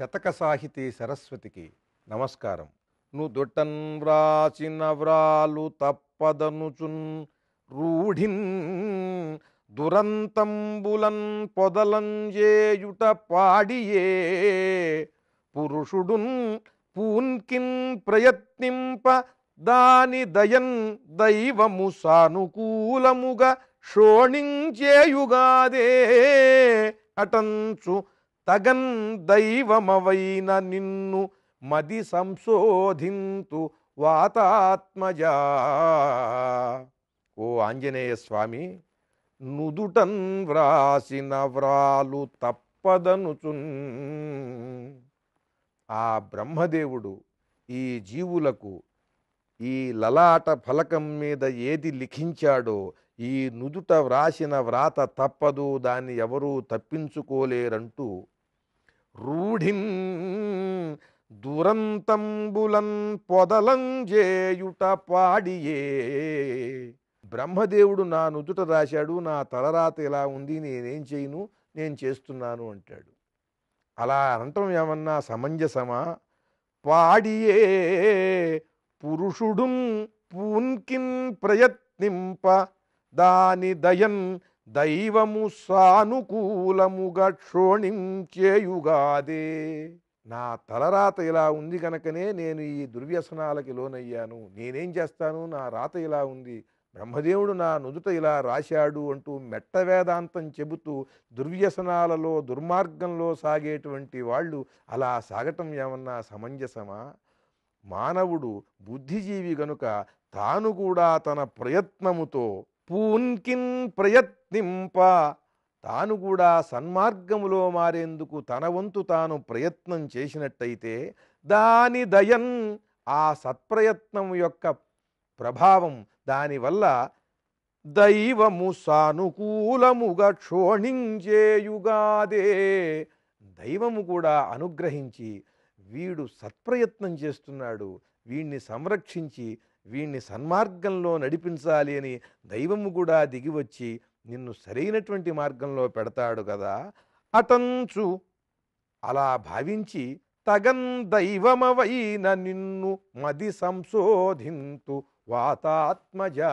శతక సాహితీ సరస్వతికి నమస్కారం. ను నుదుటన్ వ్రాసిన వ్రాలు తప్పదనుచున్ రూఢిన్ దురంతంబులన్ పొదలంజేయుట పాడియే పురుషుడున్ పూన్కిన్ ప్రయత్నింప దాని దయన్ దైవము సానుకూలముగా శోణించేయుగాదే అటంచు తగన్ దైవమవైన నిన్ను మది సంశోధింతు వాతాత్మజా. ఓ ఆంజనేయ స్వామి నుదుటన్ వ్రాసిన వ్రాలు తప్పదనుచున్. ఆ బ్రహ్మదేవుడు ఈ జీవులకు ఈ లలాట ఫలకం మీద ఏది లిఖించాడో ఈ నుదుట వ్రాసిన వ్రాత తప్పదు దాన్ని ఎవరూ తప్పించుకోలేరంటూ రూఢిన్ దురంతంబులన్ పొదలంజేయుట పాడియే. బ్రహ్మదేవుడు నా నుదుట రాశాడు నా తలరాత ఇలా ఉంది నేనేం చేయను నేను చేస్తున్నాను అంటాడు. అలా అనటం ఏమన్నా సమంజసమా? పాడియే పురుషుడుం పూన్కిన్ ప్రయత్నింప దాని దయన్ దైవము సానుకూలముగా క్షోణించేయుగాదే. నా తలరాత ఇలా ఉంది కనుకనే నేను ఈ దుర్వ్యసనాలకి లోనయ్యాను. నేనేం చేస్తాను? నా రాత ఇలా ఉంది. బ్రహ్మదేవుడు నా నుదుట ఇలా రాశాడు అంటూ మెట్ట వేదాంతం చెబుతూ దుర్వ్యసనాలలో దుర్మార్గంలో సాగేటువంటి వాళ్ళు అలా సాగటం ఏమన్నా సమంజసమా? మానవుడు బుద్ధిజీవి గనుక తాను కూడా తన ప్రయత్నముతో పూన్కిన్ ప్రయత్నింప. తాను కూడా సన్మార్గములో మారేందుకు తన వంతు తాను ప్రయత్నం చేసినట్టయితే దాని దయన్ ఆ సత్ప్రయత్నం యొక్క ప్రభావం దానివల్ల దైవము సానుకూలముగా క్షోణించేయుగాదే. దైవము కూడా అనుగ్రహించి వీడు సత్ప్రయత్నం చేస్తున్నాడు. వీణ్ణి సంరక్షించి వీణ్ణి సన్మార్గంలో నడిపించాలి అని దైవము కూడా దిగివచ్చి నిన్ను సరైనటువంటి మార్గంలో పెడతాడు కదా. అటంచు అలా భావించి తగన్ దైవమవైన నిన్ను మది సంశోధింతు వాతాత్మజా.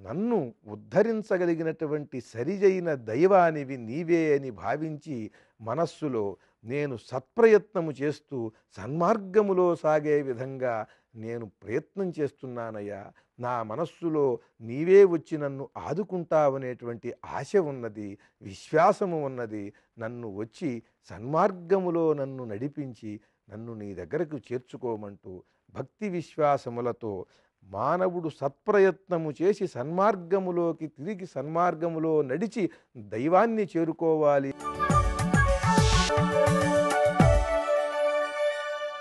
నన్ను ఉద్ధరించగలిగినటువంటి సరిజైన దైవానివి నీవే అని భావించి మనస్సులో నేను సత్ప్రయత్నము చేస్తూ సన్మార్గములో సాగే విధంగా నేను ప్రయత్నం చేస్తున్నానయ్యా. నా మనస్సులో నీవే వచ్చి నన్ను ఆదుకుంటావనేటువంటి ఆశ ఉన్నది విశ్వాసము ఉన్నది. నన్ను వచ్చి సన్మార్గములో నన్ను నడిపించి నన్ను నీ దగ్గరకు చేర్చుకోమంటూ భక్తి విశ్వాసములతో మానవుడు సత్ప్రయత్నము చేసి సన్మార్గములోకి తిరిగి సన్మార్గములో నడిచి దైవాన్ని చేరుకోవాలి.